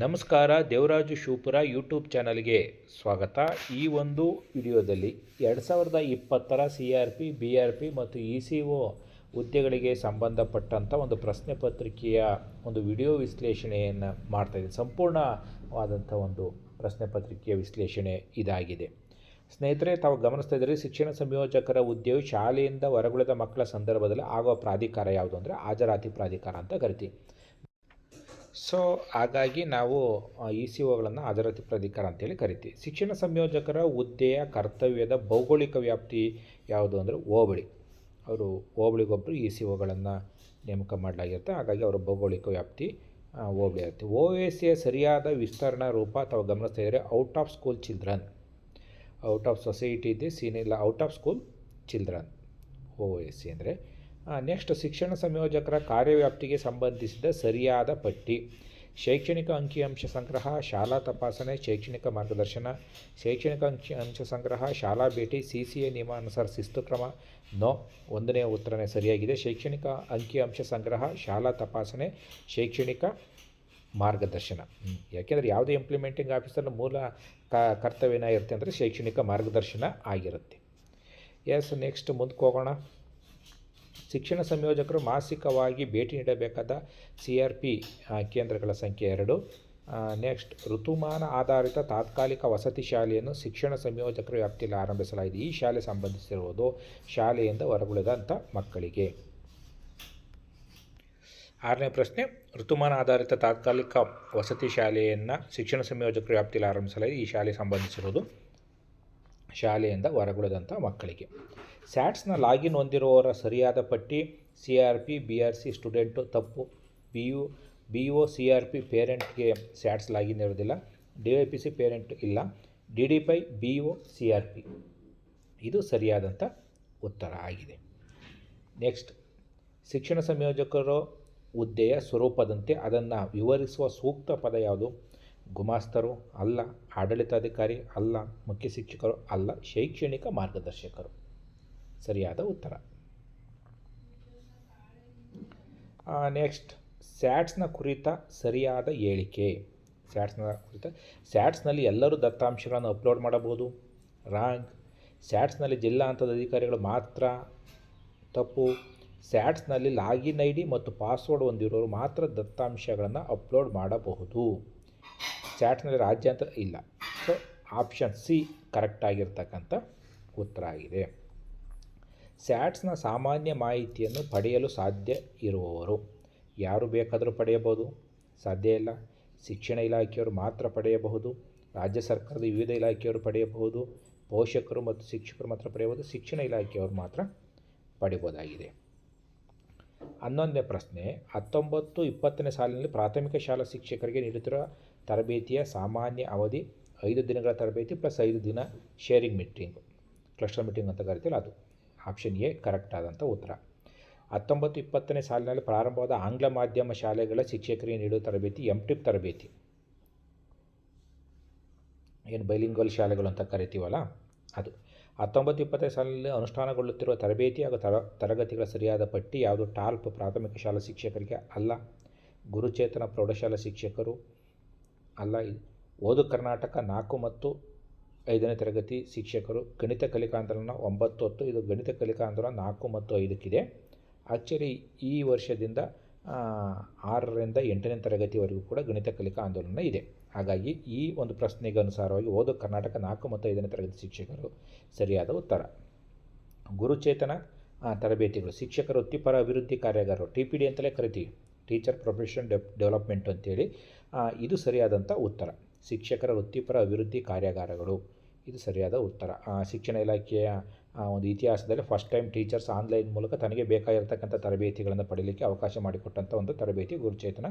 ನಮಸ್ಕಾರ, ದೇವರಾಜು ಶೂಪುರ ಯೂಟ್ಯೂಬ್ ಚಾನಲ್ಗೆ ಸ್ವಾಗತ. ಈ ಒಂದು ವಿಡಿಯೋದಲ್ಲಿ ಎರಡು ಸಾವಿರದ ಇಪ್ಪತ್ತರ C R P, B R P ಮತ್ತು ಇ ಸಿ ಒ ಹುದ್ದೆಗಳಿಗೆ ಸಂಬಂಧಪಟ್ಟಂಥ ಒಂದು ಪ್ರಶ್ನೆ ಪತ್ರಿಕೆಯ ಒಂದು ವಿಡಿಯೋ ವಿಶ್ಲೇಷಣೆಯನ್ನು ಮಾಡ್ತಾಯಿದ್ದೀನಿ ಸಂಪೂರ್ಣವಾದಂಥ ಒಂದು ಪ್ರಶ್ನೆ ಪತ್ರಿಕೆಯ ವಿಶ್ಲೇಷಣೆ ಇದಾಗಿದೆ. ಸ್ನೇಹಿತರೆ, ತಾವು ಗಮನಿಸ್ತಾ ಇದ್ದರೆ, ಶಿಕ್ಷಣ ಸಂಯೋಜಕರ ಹುದ್ದೆಯು ಶಾಲೆಯಿಂದ ಹೊರಗುಳಿದ ಮಕ್ಕಳ ಸಂದರ್ಭದಲ್ಲಿ ಆಗುವ ಪ್ರಾಧಿಕಾರ ಯಾವುದು ಅಂದರೆ ಹಾಜರಾತಿ ಪ್ರಾಧಿಕಾರ ಅಂತ ಕರಿತೀವಿ. ಸೊ ಹಾಗಾಗಿ ನಾವು ಇ ಸಿ ಒಗಳನ್ನು ಹಾಜರಾತಿ ಪ್ರಾಧಿಕಾರ ಅಂತೇಳಿ ಕರಿತೀವಿ. ಶಿಕ್ಷಣ ಸಂಯೋಜಕರ ಹುದ್ದೆಯ ಕರ್ತವ್ಯದ ಭೌಗೋಳಿಕ ವ್ಯಾಪ್ತಿ ಯಾವುದು ಅಂದರೆ ಹೋಬಳಿ. ಅವರು ಹೋಬಳಿಗೊಬ್ಬರು ಇ ಸಿ ಒಗಳನ್ನು ನೇಮಕ ಮಾಡಲಾಗಿರುತ್ತೆ. ಹಾಗಾಗಿ ಅವರ ಭೌಗೋಳಿಕ ವ್ಯಾಪ್ತಿ ಹೋಬಳಿ ಆಗುತ್ತೆ. ಓ ಎ ಸರಿಯಾದ ವಿಸ್ತರಣಾ ರೂಪ ಅಥವಾ ಗಮನಿಸ್ತಾ ಇದ್ದರೆ out of school children. Out of society ಇದೆ ಸೀನಿಲ್ಲ out of school children. O S C ಅಂದರೆ ನೆಕ್ಸ್ಟ್ ಶಿಕ್ಷಣ ಸಂಯೋಜಕರ ಕಾರ್ಯವ್ಯಾಪ್ತಿಗೆ ಸಂಬಂಧಿಸಿದ ಸರಿಯಾದ ಪಟ್ಟಿ. ಶೈಕ್ಷಣಿಕ ಅಂಕಿಅಂಶ ಸಂಗ್ರಹ, ಶಾಲಾ ತಪಾಸಣೆ, ಶೈಕ್ಷಣಿಕ ಮಾರ್ಗದರ್ಶನ, ಶೈಕ್ಷಣಿಕ ಅಂಕಿ ಅಂಶ ಸಂಗ್ರಹ, ಶಾಲಾ ಭೇಟಿ ಸಿ ಸಿ ಎ ನಿಯಮಾನುಸಾರ ಶಿಸ್ತು ಕ್ರಮ ನೋ, ಒಂದನೇ ಉತ್ತರನೇ ಸರಿಯಾಗಿದೆ. ಶೈಕ್ಷಣಿಕ ಅಂಕಿಅಂಶ ಸಂಗ್ರಹ, ಶಾಲಾ ತಪಾಸಣೆ, ಶೈಕ್ಷಣಿಕ ಮಾರ್ಗದರ್ಶನ. ಯಾಕೆಂದರೆ ಯಾವುದೇ ಇಂಪ್ಲಿಮೆಂಟಿಂಗ್ ಆಫೀಸರ್ನ ಮೂಲ ಕ, ಕರ್ತವ್ಯ ಇರುತ್ತೆ ಅಂದರೆ ಶೈಕ್ಷಣಿಕ ಮಾರ್ಗದರ್ಶನ ಆಗಿರುತ್ತೆ. ಎಸ್ ನೆಕ್ಸ್ಟ್ ಮುಂದಕ್ಕೆ ಹೋಗೋಣ. ಶಿಕ್ಷಣ ಸಂಯೋಜಕರು ಮಾಸಿಕವಾಗಿ ಭೇಟಿ ನೀಡಬೇಕಾದ ಸಿ ಆರ್ ಪಿ ಕೇಂದ್ರಗಳ ಸಂಖ್ಯೆ ಎರಡು. ನೆಕ್ಸ್ಟ್, ಋತುಮಾನ ಆಧಾರಿತ ತಾತ್ಕಾಲಿಕ ವಸತಿ ಶಾಲೆಯನ್ನು ಶಿಕ್ಷಣ ಸಂಯೋಜಕರ ವ್ಯಾಪ್ತಿಯಲ್ಲಿ ಆರಂಭಿಸಲಾಗಿದೆ. ಈ ಶಾಲೆ ಸಂಬಂಧಿಸಿರುವುದು ಶಾಲೆಯಿಂದ ಹೊರಗುಳಿದಂಥ ಮಕ್ಕಳಿಗೆ. ಆರನೇ ಪ್ರಶ್ನೆ, ಋತುಮಾನ ಆಧಾರಿತ ತಾತ್ಕಾಲಿಕ ವಸತಿ ಶಾಲೆಯನ್ನು ಶಿಕ್ಷಣ ಸಂಯೋಜಕರ ವ್ಯಾಪ್ತಿಯಲ್ಲಿ ಆರಂಭಿಸಲಾಗಿದೆ. ಈ ಶಾಲೆ ಸಂಬಂಧಿಸಿರುವುದು ಶಾಲೆಯಿಂದ ಹೊರಗುಳಿದಂಥ ಮಕ್ಕಳಿಗೆ. ಸ್ಯಾಟ್ಸ್ನ ಲಾಗಿನ್ ಹೊಂದಿರುವವರ ಸರಿಯಾದ ಪಟ್ಟಿ C R P B R C student ತಪ್ಪು. B U B O C R P ಪೇರೆಂಟ್ಗೆ SATS login ಇರೋದಿಲ್ಲ. D Y P C parent ಇಲ್ಲ. D D P I B O C R P ಇದು ಸರಿಯಾದಂಥ ಉತ್ತರ ಆಗಿದೆ. ನೆಕ್ಸ್ಟ್, ಶಿಕ್ಷಣ ಸಂಯೋಜಕರು ಹುದ್ದೆಯ ಸ್ವರೂಪದಂತೆ ಅದನ್ನು ವಿವರಿಸುವ ಸೂಕ್ತ ಪದ ಯಾವುದು? ಗುಮಾಸ್ತರು ಅಲ್ಲ, ಆಡಳಿತಾಧಿಕಾರಿ ಅಲ್ಲ, ಮುಖ್ಯ ಶಿಕ್ಷಕರು ಅಲ್ಲ, ಶೈಕ್ಷಣಿಕ ಮಾರ್ಗದರ್ಶಕರು. ಸರಿಯಾದ ಉತ್ತರ. ನೆಕ್ಸ್ಟ್ ಸ್ಯಾಟ್ಸ್ನ ಕುರಿತ ಸರಿಯಾದ ಹೇಳಿಕೆ. ಸ್ಯಾಟ್ಸ್ನ ಕುರಿತ ಸ್ಯಾಟ್ಸ್ನಲ್ಲಿ ಎಲ್ಲರೂ ದತ್ತಾಂಶಗಳನ್ನು ಅಪ್ಲೋಡ್ ಮಾಡಬಹುದು. ರಾಂಗ್ ಸ್ಯಾಟ್ಸ್ನಲ್ಲಿ ಜಿಲ್ಲಾ ಹಂತದ ಅಧಿಕಾರಿಗಳು ಮಾತ್ರ ತಪ್ಪು. ಸ್ಯಾಟ್ಸ್ನಲ್ಲಿ ಲಾಗಿನ್ ಐ ಡಿ ಮತ್ತು ಪಾಸ್ವರ್ಡ್ ಹೊಂದಿರೋರು ಮಾತ್ರ ದತ್ತಾಂಶಗಳನ್ನು ಅಪ್ಲೋಡ್ ಮಾಡಬಹುದು. ಸ್ಯಾಟ್ಸ್ನಲ್ಲಿ ರಾಜ್ಯಾಂತರ ಇಲ್ಲ. ಸೊ ಆಪ್ಷನ್ ಸಿ ಕರೆಕ್ಟ್ ಆಗಿರ್ತಕ್ಕಂಥ ಉತ್ತರ ಆಗಿದೆ. ಸ್ಯಾಟ್ಸ್ನ ಸಾಮಾನ್ಯ ಮಾಹಿತಿಯನ್ನು ಪಡೆಯಲು ಸಾಧ್ಯ ಇರುವವರು. ಯಾರು ಬೇಕಾದರೂ ಪಡೆಯಬಹುದು. ಸಾಧ್ಯ ಇಲ್ಲ. ಶಿಕ್ಷಣ ಇಲಾಖೆಯವರು ಮಾತ್ರ ಪಡೆಯಬಹುದು. ರಾಜ್ಯ ಸರ್ಕಾರದ ವಿವಿಧ ಇಲಾಖೆಯವರು ಪಡೆಯಬಹುದು. ಪೋಷಕರು ಮತ್ತು ಶಿಕ್ಷಕರು ಮಾತ್ರ ಪಡೆಯಬಹುದು. ಶಿಕ್ಷಣ ಇಲಾಖೆಯವರು ಮಾತ್ರ ಪಡೆಯಬಹುದಾಗಿದೆ. ಹನ್ನೊಂದನೇ ಪ್ರಶ್ನೆ, ಹತ್ತೊಂಬತ್ತು ಇಪ್ಪತ್ತನೇ ಸಾಲಿನಲ್ಲಿ ಪ್ರಾಥಮಿಕ ಶಾಲಾ ಶಿಕ್ಷಕರಿಗೆ ನೀಡುತ್ತಿರುವ ತರಬೇತಿಯ ಸಾಮಾನ್ಯ ಅವಧಿ ಐದು ದಿನಗಳ ತರಬೇತಿ ಪ್ಲಸ್ ಐದು ದಿನ ಶೇರಿಂಗ್ ಮೀಟಿಂಗ್ ಕ್ಲಸ್ಟರ್ ಮೀಟಿಂಗ್ ಅಂತ ಕರಿತೀವಲ್ಲ ಅದು. ಆಪ್ಷನ್ ಎ ಕರೆಕ್ಟ್ ಆದಂಥ ಉತ್ತರ. ಹತ್ತೊಂಬತ್ತು ಇಪ್ಪತ್ತನೇ ಸಾಲಿನಲ್ಲಿ ಪ್ರಾರಂಭವಾದ ಆಂಗ್ಲ ಮಾಧ್ಯಮ ಶಾಲೆಗಳ ಶಿಕ್ಷಕರಿಗೆ ನೀಡುವ ತರಬೇತಿ ಎಂ ಟಿಪ್ ತರಬೇತಿ. ಏನು ಬೈಲಿಂಗ್ವಲ್ ಶಾಲೆಗಳು ಅಂತ ಕರಿತೀವಲ್ಲ? ಅದು. ಹತ್ತೊಂಬತ್ತು ಇಪ್ಪತ್ತನೇ ಸಾಲಿನಲ್ಲಿ ಅನುಷ್ಠಾನಗೊಳ್ಳುತ್ತಿರುವ ತರಬೇತಿ ಹಾಗೂ ತರ, ತರಗತಿಗಳ ಸರಿಯಾದ ಪಟ್ಟಿ ಯಾವುದು? ಟಾಲ್ಪ್ ಪ್ರಾಥಮಿಕ ಶಾಲಾ ಶಿಕ್ಷಕರಿಗೆ ಅಲ್ಲ. ಗುರುಚೇತನ ಪ್ರೌಢಶಾಲಾ ಶಿಕ್ಷಕರು ಅಲ್ಲ. ಓದು ಕರ್ನಾಟಕ ನಾಲ್ಕು ಮತ್ತು ಐದನೇ ತರಗತಿ ಶಿಕ್ಷಕರು ಗಣಿತ ಕಲಿಕಾ ಆಂದೋಲನ ಒಂಬತ್ತು ಹತ್ತು, ಇದು ಗಣಿತ ಕಲಿಕಾ ಆಂದೋಲನ ನಾಲ್ಕು ಮತ್ತು ಐದಕ್ಕಿದೆ. ಆ್ಯಕ್ಚುಲಿ ಈ ವರ್ಷದಿಂದ ಆರರಿಂದ ಎಂಟನೇ ತರಗತಿವರೆಗೂ ಕೂಡ ಗಣಿತ ಕಲಿಕಾ ಆಂದೋಲನ ಇದೆ. ಹಾಗಾಗಿ ಈ ಒಂದು ಪ್ರಶ್ನೆಗೆ ಅನುಸಾರವಾಗಿ ಓದು ಕರ್ನಾಟಕ ನಾಲ್ಕು ಮತ್ತು ಐದನೇ ತರಗತಿ ಶಿಕ್ಷಕರು ಸರಿಯಾದ ಉತ್ತರ. ಗುರುಚೇತನ ತರಬೇತಿಗಳು. ಶಿಕ್ಷಕರ ವೃತ್ತಿಪರ ಅಭಿವೃದ್ಧಿ ಕಾರ್ಯಾಗಾರರು, ಟಿ ಪಿ ಡಿ ಅಂತಲೇ ಕರಿತೀವಿ. ಟೀಚರ್ ಪ್ರೊಫೆಷನ್ ಡೆ ಡೆವಲಪ್ಮೆಂಟ್ ಅಂತೇಳಿ ಇದು ಸರಿಯಾದಂಥ ಉತ್ತರ. ಶಿಕ್ಷಕರ ವೃತ್ತಿಪರ ಅಭಿವೃದ್ಧಿ ಕಾರ್ಯಾಗಾರಗಳು. ಇದು ಸರಿಯಾದ ಉತ್ತರ. ಶಿಕ್ಷಣ ಇಲಾಖೆಯ ಒಂದು ಇತಿಹಾಸದಲ್ಲಿ ಫಸ್ಟ್ ಟೈಮ್ ಟೀಚರ್ಸ್ ಆನ್ಲೈನ್ ಮೂಲಕ ತನಗೆ ಬೇಕಾಗಿರ್ತಕ್ಕಂಥ ತರಬೇತಿಗಳನ್ನು ಪಡೀಲಿಕ್ಕೆ ಅವಕಾಶ ಮಾಡಿಕೊಟ್ಟಂಥ ಒಂದು ತರಬೇತಿ, ಗುರುಚೇತನ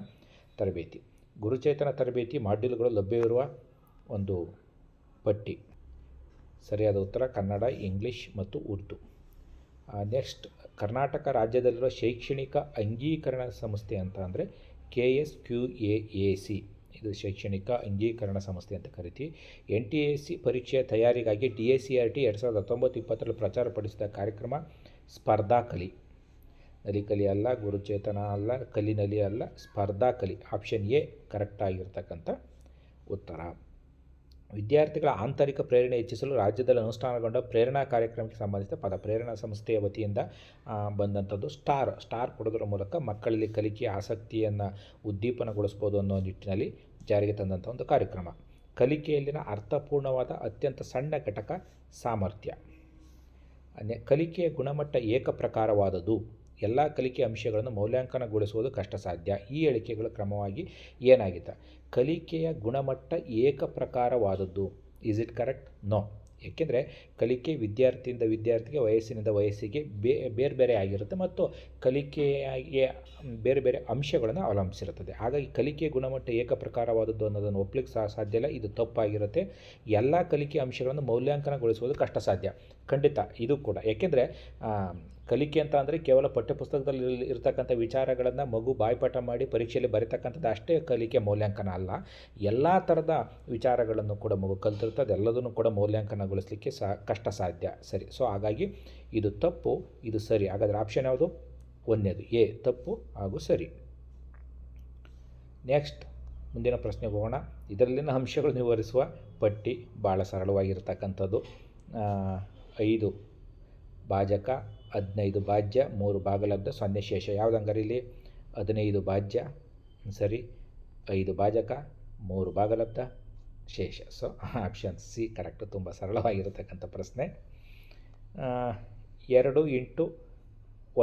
ತರಬೇತಿ. ಗುರುಚೇತನ ತರಬೇತಿ ಮಾಡ್ಯೂಲ್ಗಳು ಲಭ್ಯವಿರುವ ಒಂದು ಪಟ್ಟಿ. ಸರಿಯಾದ ಉತ್ತರ, ಕನ್ನಡ, ಇಂಗ್ಲೀಷ್ ಮತ್ತು ಉರ್ದು. ನೆಕ್ಸ್ಟ್ ಕರ್ನಾಟಕ ರಾಜ್ಯದಲ್ಲಿರುವ ಶೈಕ್ಷಣಿಕ ಅಂಗೀಕರಣ ಸಂಸ್ಥೆ ಅಂತ ಅಂದರೆ K S Q A A C ಇದು ಶೈಕ್ಷಣಿಕ ಅಂಗೀಕರಣ ಸಂಸ್ಥೆ ಅಂತ ಕರಿತೀವಿ. ಎನ್ ಟಿ ಎ ಸಿ ಪರೀಕ್ಷೆಯ ತಯಾರಿಗಾಗಿ D S C R T ಎರಡು ಸಾವಿರದ ಹತ್ತೊಂಬತ್ತು ಇಪ್ಪತ್ತರಲ್ಲಿ ಪ್ರಚಾರಪಡಿಸಿದ ಕಾರ್ಯಕ್ರಮ ಸ್ಪರ್ಧಾ ಕಲಿ. ನಲಿ ಕಲಿ ಅಲ್ಲ, ಗುರುಚೇತನ ಅಲ್ಲ, ಕಲಿ ನಲಿ ಅಲ್ಲ, ಸ್ಪರ್ಧಾ ಕಲಿ. ಆಪ್ಷನ್ ಎ ಕರೆಕ್ಟ್ ಆಗಿರ್ತಕ್ಕಂಥ ಉತ್ತರ. ವಿದ್ಯಾರ್ಥಿಗಳ ಆಂತರಿಕ ಪ್ರೇರಣೆ ಹೆಚ್ಚಿಸಲು ರಾಜ್ಯದಲ್ಲಿ ಅನುಷ್ಠಾನಗೊಂಡ ಪ್ರೇರಣಾ ಕಾರ್ಯಕ್ರಮಕ್ಕೆ ಸಂಬಂಧಿಸಿದ ಪದ ಪ್ರೇರಣಾ ಸಂಸ್ಥೆಯ ವತಿಯಿಂದ ಬಂದಂಥದ್ದು ಸ್ಟಾರ್ ಸ್ಟಾರ್ ಕೊಡೋದ್ರ ಮೂಲಕ ಮಕ್ಕಳಲ್ಲಿ ಕಲಿಕೆಯ ಆಸಕ್ತಿಯನ್ನು ಉದ್ದೀಪನಗೊಳಿಸ್ಬೋದು ಅನ್ನೋ ನಿಟ್ಟಿನಲ್ಲಿ ಜಾರಿಗೆ ತಂದಂಥ ಒಂದು ಕಾರ್ಯಕ್ರಮ. ಕಲಿಕೆಯಲ್ಲಿನ ಅರ್ಥಪೂರ್ಣವಾದ ಅತ್ಯಂತ ಸಣ್ಣ ಘಟಕ ಸಾಮರ್ಥ್ಯ. ಕಲಿಕೆಯ ಗುಣಮಟ್ಟ ಏಕಪ್ರಕಾರವಾದದ್ದು. ಎಲ್ಲ ಕಲಿಕೆ ಅಂಶಗಳನ್ನು ಮೌಲ್ಯಾಂಕನಗೊಳಿಸುವುದು ಕಷ್ಟ ಸಾಧ್ಯ ಈ ಹೇಳಿಕೆಗಳು ಕ್ರಮವಾಗಿ ಏನಾಗಿದೆ ಕಲಿಕೆಯ ಗುಣಮಟ್ಟ ಏಕಪ್ರಕಾರವಾದದ್ದು. ಈಸ್ ಇಟ್ ಕರೆಕ್ಟ್ ನೋ ಏಕೆಂದರೆ ಕಲಿಕೆ ವಿದ್ಯಾರ್ಥಿಯಿಂದ ವಿದ್ಯಾರ್ಥಿಗೆ, ವಯಸ್ಸಿನಿಂದ ವಯಸ್ಸಿಗೆ ಬೇರೆ ಬೇರೆ ಆಗಿರುತ್ತೆ ಮತ್ತು ಕಲಿಕೆಯ ಬೇರೆ ಬೇರೆ ಅಂಶಗಳನ್ನು ಅವಲಂಬಿಸಿರುತ್ತದೆ. ಹಾಗಾಗಿ ಕಲಿಕೆ ಗುಣಮಟ್ಟ ಏಕಪ್ರಕಾರವಾದದ್ದು ಅನ್ನೋದನ್ನು ಒಪ್ಪಲಿಕ್ಕೆ ಸಹ ಸಾಧ್ಯ ಇಲ್ಲ. ಇದು ತಪ್ಪಾಗಿರುತ್ತೆ. ಎಲ್ಲ ಕಲಿಕೆ ಅಂಶಗಳನ್ನು ಮೌಲ್ಯಾಂಕನಗೊಳಿಸುವುದು ಕಷ್ಟ ಸಾಧ್ಯ ಖಂಡಿತ, ಇದು ಕೂಡ. ಏಕೆಂದರೆ ಕಲಿಕೆ ಅಂತ ಅಂದರೆ ಕೇವಲ ಪಠ್ಯಪುಸ್ತಕದಲ್ಲಿ ಇರತಕ್ಕಂಥ ವಿಚಾರಗಳನ್ನು ಮಗು ಬಾಯ್ಪಾಠ ಮಾಡಿ ಪರೀಕ್ಷೆಯಲ್ಲಿ ಬರೀತಕ್ಕಂಥದ್ದು ಅಷ್ಟೇ ಕಲಿಕೆ ಮೌಲ್ಯಾಂಕನ ಅಲ್ಲ. ಎಲ್ಲ ಥರದ ವಿಚಾರಗಳನ್ನು ಕೂಡ ಮಗು ಕಲ್ತಿರ್ತದೆ ಅದೆಲ್ಲದನ್ನು ಕೂಡ ಮೌಲ್ಯಾಂಕನಗೊಳಿಸಲಿಕ್ಕೆ ಸಹ ಕಷ್ಟ ಸಾಧ್ಯ. ಸರಿ ಸೊ ಹಾಗಾಗಿ ಇದು ತಪ್ಪು, ಇದು ಸರಿ. ಹಾಗಾದರೆ ಆಪ್ಷನ್ ಯಾವುದು? ಒಂದನೇದು, ಎ, ತಪ್ಪು ಹಾಗೂ ಸರಿ. ನೆಕ್ಸ್ಟ್ ಮುಂದಿನ ಪ್ರಶ್ನೆ ಹೋಗೋಣ. ಇದರಲ್ಲಿನ ಅಂಶಗಳು ನಿವಾರಿಸುವ ಪಟ್ಟಿ ಭಾಳ ಸರಳವಾಗಿರ್ತಕ್ಕಂಥದ್ದು. ಐದು, ಭಾಜಕ ಹದಿನೈದು ಭಾಜ್ಯ, ಮೂರು ಭಾಗಲಬ್ಧ ಸೊನ್ನೆ ಶೇಷ. ಯಾವ್ದು ಹಂಗಾರೆ ಇಲ್ಲಿ? ಹದಿನೈದು ಭಾಜ್ಯ, ಸರಿ. ಐದು ಭಾಜಕ, ಮೂರು ಭಾಗಲಬ್ಧ ಶೇಷ. ಸೊ ಆಪ್ಷನ್ ಸಿ ಕರೆಕ್ಟ್ ತುಂಬ ಸರಳವಾಗಿರತಕ್ಕಂಥ ಪ್ರಶ್ನೆ. ಎರಡು ಇಂಟು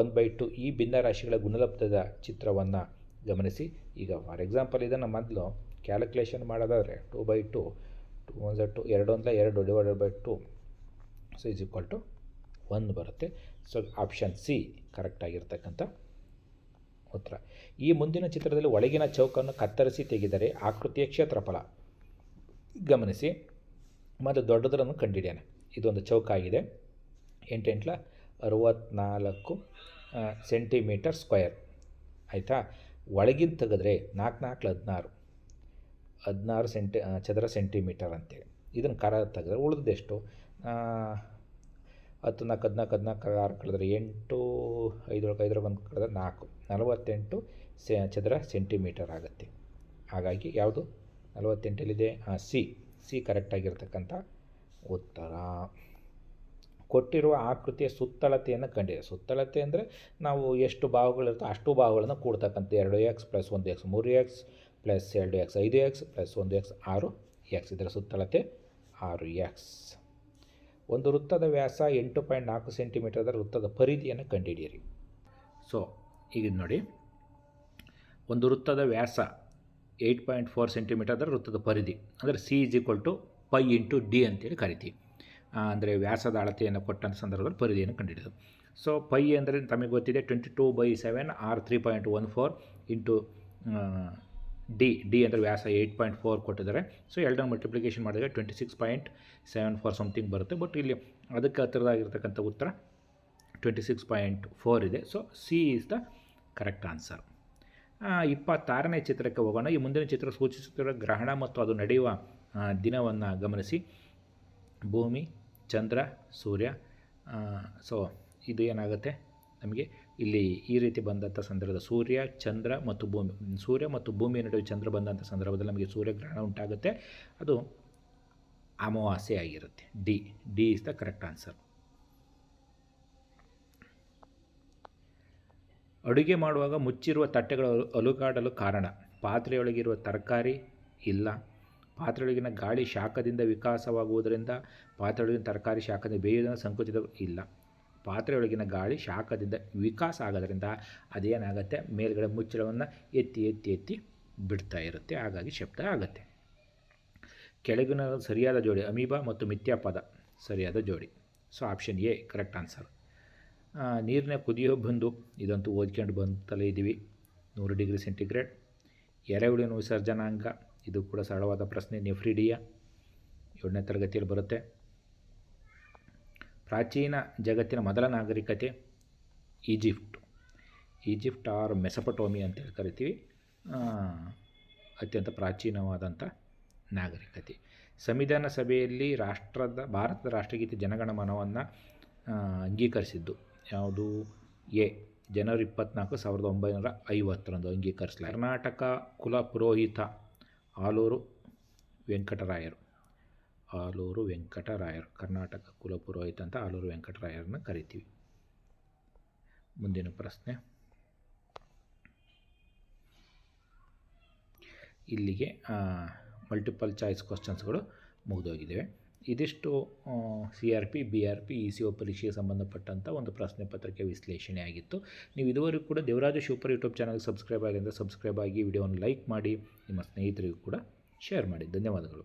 ಒನ್ ಬೈ ಟು ಈ ಭಿನ್ನರಾಶಿಗಳ ಗುಣಲಬ್ಧದ ಚಿತ್ರವನ್ನು ಗಮನಿಸಿ. ಈಗ ಫಾರ್ ಎಕ್ಸಾಂಪಲ್ ಇದನ್ನು ಮೊದಲು ಕ್ಯಾಲ್ಕುಲೇಷನ್ ಮಾಡೋದಾದರೆ two by two two one two ಎರಡು ಅಂದರೆ ಎರಡು divided by two so is equal to one ಬರುತ್ತೆ. ಸೊ ಆಪ್ಷನ್ ಸಿ ಕರೆಕ್ಟಾಗಿರ್ತಕ್ಕಂಥ ಉತ್ತರ. ಈ ಮುಂದಿನ ಚಿತ್ರದಲ್ಲಿ ಒಳಗಿನ ಚೌಕನ್ನು ಕತ್ತರಿಸಿ ತೆಗೆದರೆ ಆಕೃತಿಯ ಕ್ಷೇತ್ರಫಲ. ಗಮನಿಸಿ. ಮತ್ತು ದೊಡ್ಡದರನ್ನು ಕಂಡಿಡಿಯೋಣ. ಇದೊಂದು ಚೌಕ ಆಗಿದೆ ಎಂಟೆಂಟ್ಲ ಅರವತ್ನಾಲ್ಕು ಸೆಂಟಿಮೀಟರ್ ಸ್ಕ್ವಯರ್ ಆಯಿತಾ? ಒಳಗಿನ ತೆಗೆದ್ರೆ ನಾಲ್ಕು ನಾಲ್ಕು ಹದಿನಾರು. ಹದಿನಾರು ಸೆಂಟಿ ಚದರ ಸೆಂಟಿಮೀಟರ್ ಅಂತೇಳಿ ಇದನ್ನು ಕರ ತೆಗೆದ್ರೆ ಉಳಿದೆಷ್ಟು ಹತ್ತು ನಾಲ್ಕು ಹದಿನಾಲ್ಕು ಹದಿನಾಲ್ಕು, ಆರು ಕಳೆದ್ರೆ ಎಂಟು ಐದೊಳಗೆ ಐದರ ಒಂದು ಕಳೆದ್ರೆ ನಾಲ್ಕು. ನಲವತ್ತೆಂಟು ಸೆ, ಚದರ ಸೆಂಟಿಮೀಟರ್ ಆಗುತ್ತೆ. ಹಾಗಾಗಿ ಯಾವುದು? ನಲವತ್ತೆಂಟಲ್ಲಿದೆ. ಸಿ. ಸಿ ಕರೆಕ್ಟಾಗಿರ್ತಕ್ಕಂಥ ಉತ್ತರ. ಕೊಟ್ಟಿರುವ ಆಕೃತಿಯ ಸುತ್ತಳತೆಯನ್ನು ಕಂಡಿದೆ. ಸುತ್ತಳತೆ ಅಂದರೆ ನಾವು ಎಷ್ಟು ಭಾವಗಳಿರುತ್ತೋ ಅಷ್ಟು ಭಾವಗಳನ್ನು ಕೂಡ್ತಕ್ಕಂಥ ಎರಡು ಎಕ್ಸ್ ಪ್ಲಸ್ ಒಂದು ಎಕ್ಸ್ ಮೂರು ಎಕ್ಸ್ ಪ್ಲಸ್ ಎರಡು ಎಕ್ಸ್ ಐದು ಎಕ್ಸ್ ಪ್ಲಸ್ ಒಂದು ಎಕ್ಸ್ ಆರು ಎಕ್ಸ್ ಇದರ ಸುತ್ತಳತೆ ಆರು ಎಕ್ಸ್. ಒಂದು ವೃತ್ತದ ವ್ಯಾಸ ಎಂಟು ಪಾಯಿಂಟ್ ನಾಲ್ಕು ಸೆಂಟಿಮೀಟರ್ದ ವೃತ್ತದ ಪರಿಧಿಯನ್ನು ಕಂಡುಹಿಡಿಯಿರಿ. ಸೊ ಈಗ ನೋಡಿ. ಒಂದು ವೃತ್ತದ ವ್ಯಾಸ ಏಯ್ಟ್ ಪಾಯಿಂಟ್ ಫೋರ್ ಸೆಂಟಿಮೀಟರ್ ಅದರ ವೃತ್ತದ ಪರಿಧಿ. ಅಂದರೆ C is equal to pi into D ಅಂತೇಳಿ ಕರಿತೀವಿ. ಅಂದರೆ ವ್ಯಾಸದ ಅಳತೆಯನ್ನು ಕೊಟ್ಟಂಥ ಸಂದರ್ಭದಲ್ಲಿ ಪರಿಧಿಯನ್ನು ಕಂಡುಹಿಡಿದು. ಸೊ ಪೈ ಅಂದರೆ ತಮಗೆ ಗೊತ್ತಿದೆ twenty two by seven or three point one four into D D ಅಂದರೆ ವ್ಯಾಸ ಏಯ್ಟ್ ಪಾಯಿಂಟ್ ಫೋರ್ ಕೊಟ್ಟಿದ್ದಾರೆ. ಸೊ ಎರಡನ್ನ ಮಲ್ಟಿಪ್ಲಿಕೇಶನ್ ಮಾಡಿದಾಗ twenty six point seven four something ಬರುತ್ತೆ. ಬಟ್ ಇಲ್ಲಿ ಅದಕ್ಕೆ ಹತ್ತಿರದಾಗಿರ್ತಕ್ಕಂಥ ಉತ್ತರ ಟ್ವೆಂಟಿ ಸಿಕ್ಸ್ ಪಾಯಿಂಟ್ ಫೋರ್ ಇದೆ. So C is the correct answer ಇಪ್ಪತ್ತಾರನೇ ಚಿತ್ರಕ್ಕೆ ಹೋಗೋಣ. ಈ ಮುಂದಿನ ಚಿತ್ರ ಸೂಚಿಸುತ್ತಿರುವ ಗ್ರಹಣ ಮತ್ತು ಅದು ನಡೆಯುವ ದಿನವನ್ನು ಗಮನಿಸಿ. ಭೂಮಿ, ಚಂದ್ರ, ಸೂರ್ಯ ಸೊ ಇದು ಏನಾಗುತ್ತೆ? ನಮಗೆ ಇಲ್ಲಿ ಈ ರೀತಿ ಬಂದಂಥ ಸಂದರ್ಭದ ಸೂರ್ಯ, ಚಂದ್ರ ಮತ್ತು ಭೂಮಿ, ಸೂರ್ಯ ಮತ್ತು ಭೂಮಿಯ ನಡುವೆ ಚಂದ್ರ ಬಂದಂಥ ಸಂದರ್ಭದಲ್ಲಿ ನಮಗೆ ಸೂರ್ಯಗ್ರಹಣ ಉಂಟಾಗುತ್ತೆ. ಅದು ಅಮಾವಾಸ್ಯೆ ಆಗಿರುತ್ತೆ. D D is the correct answer ಅಡುಗೆ ಮಾಡುವಾಗ ಮುಚ್ಚಿರುವ ತಟ್ಟೆಗಳು ಅಲುಗಾಡಲು ಕಾರಣ. ಪಾತ್ರೆಯೊಳಗಿರುವ ತರಕಾರಿ ಇಲ್ಲ. ಪಾತ್ರೆಯೊಳಗಿನ ಗಾಳಿ ಶಾಖದಿಂದ ವಿಕಾಸವಾಗುವುದರಿಂದ ಪಾತ್ರೆಯೊಳಗಿನ ತರಕಾರಿ ಶಾಖದಿಂದ ಬೇಯೋದನ್ನು ಸಂಕುಚಿತ ಇಲ್ಲ. ಪಾತ್ರೆಯೊಳಗಿನ ಗಾಳಿ ಶಾಖದಿಂದ ವಿಕಾಸ ಆಗೋದ್ರಿಂದ ಅದೇನಾಗುತ್ತೆ? ಮೇಲ್ಗಡೆ ಮುಚ್ಚಳವನ್ನು ಎತ್ತಿ ಎತ್ತಿ ಎತ್ತಿ ಬಿಡ್ತಾ ಇರುತ್ತೆ. ಹಾಗಾಗಿ ಶಬ್ದ ಆಗುತ್ತೆ. ಕೆಳಗಿನ ಸರಿಯಾದ ಜೋಡಿ, ಅಮೀಬಾ ಮತ್ತು ಮಿಥ್ಯಾಪದ ಸರಿಯಾದ ಜೋಡಿ. So option A correct answer ನೀರಿನ ಕುದಿಯೋ ಬಂದು, ಇದಂತೂ ಓದ್ಕೊಂಡು ಬಂತಲೇ ಇದ್ದೀವಿ. ನೂರು ಡಿಗ್ರಿ ಸೆಂಟಿಗ್ರೇಡ್ ಎರೆಹುಳಿನ ವಿಸರ್ಜನಾಂಗ. ಇದು ಕೂಡ ಸರಳವಾದ ಪ್ರಶ್ನೆ. ನೆಫ್ರಿಡಿಯಾ ಏಳನೇ ತರಗತಿಯಲ್ಲಿ ಬರುತ್ತೆ. ಪ್ರಾಚೀನ ಜಗತ್ತಿನ ಮೊದಲ ನಾಗರಿಕತೆ ಈಜಿಪ್ಟ್. ಈಜಿಪ್ಟ್ ಆರ್ ಮೆಸಪಟೋಮಿ ಅಂತೇಳಿ ಕರಿತೀವಿ. ಅತ್ಯಂತ ಪ್ರಾಚೀನವಾದಂಥ ನಾಗರಿಕತೆ. ಸಂವಿಧಾನ ಸಭೆಯಲ್ಲಿ ರಾಷ್ಟ್ರದ, ಭಾರತದ ರಾಷ್ಟ್ರಗೀತೆ ಜನಗಣಮನವನ್ನು ಅಂಗೀಕರಿಸಿದ್ದು. ಯಾವುದು? ಎ, ಜನವರಿ ಇಪ್ಪತ್ನಾಲ್ಕು ಸಾವಿರದ ಒಂಬೈನೂರ ಐವತ್ತರಂದು ಅಂಗೀಕರಿಸಲಾಯಿತು ಕರ್ನಾಟಕ ಕುಲ ಪುರೋಹಿತ ಆಲೂರು ವೆಂಕಟರಾಯರು. ಆಲೂರು ವೆಂಕಟರಾಯರು. ಕರ್ನಾಟಕ ಕುಲಪುರೋಹಿತ ಅಂತ ಆಲೂರು ವೆಂಕಟರಾಯರನ್ನ ಕರಿತೀವಿ. ಮುಂದಿನ ಪ್ರಶ್ನೆ. ಇಲ್ಲಿಗೆ ಮಲ್ಟಿಪಲ್ ಚಾಯ್ಸ್ ಕ್ವಶನ್ಸ್ಗಳು ಮುಗಿದೋಗಿದ್ದಾವೆ. ಇದಿಷ್ಟು C R P B R P E C O ಪರೀಕ್ಷೆಗೆ ಸಂಬಂಧಪಟ್ಟಂಥ ಒಂದು ಪ್ರಶ್ನೆ ಪತ್ರಿಕೆ ವಿಶ್ಲೇಷಣೆ ಆಗಿತ್ತು. ನೀವು ಇದುವರೆಗೂ ಕೂಡ ದೇವರಾಜ ಶಿವಪುರ ಯೂಟ್ಯೂಬ್ ಚಾನಲ್ಗೆ ಸಬ್ಸ್ಕ್ರೈಬ್ ಆಗಿಂದ ಸಬ್ಸ್ಕ್ರೈಬ್ ಆಗಿ ವಿಡಿಯೋವನ್ನು ಲೈಕ್ ಮಾಡಿ, ನಿಮ್ಮ ಸ್ನೇಹಿತರಿಗೂ ಕೂಡ ಶೇರ್ ಮಾಡಿ. ಧನ್ಯವಾದಗಳು.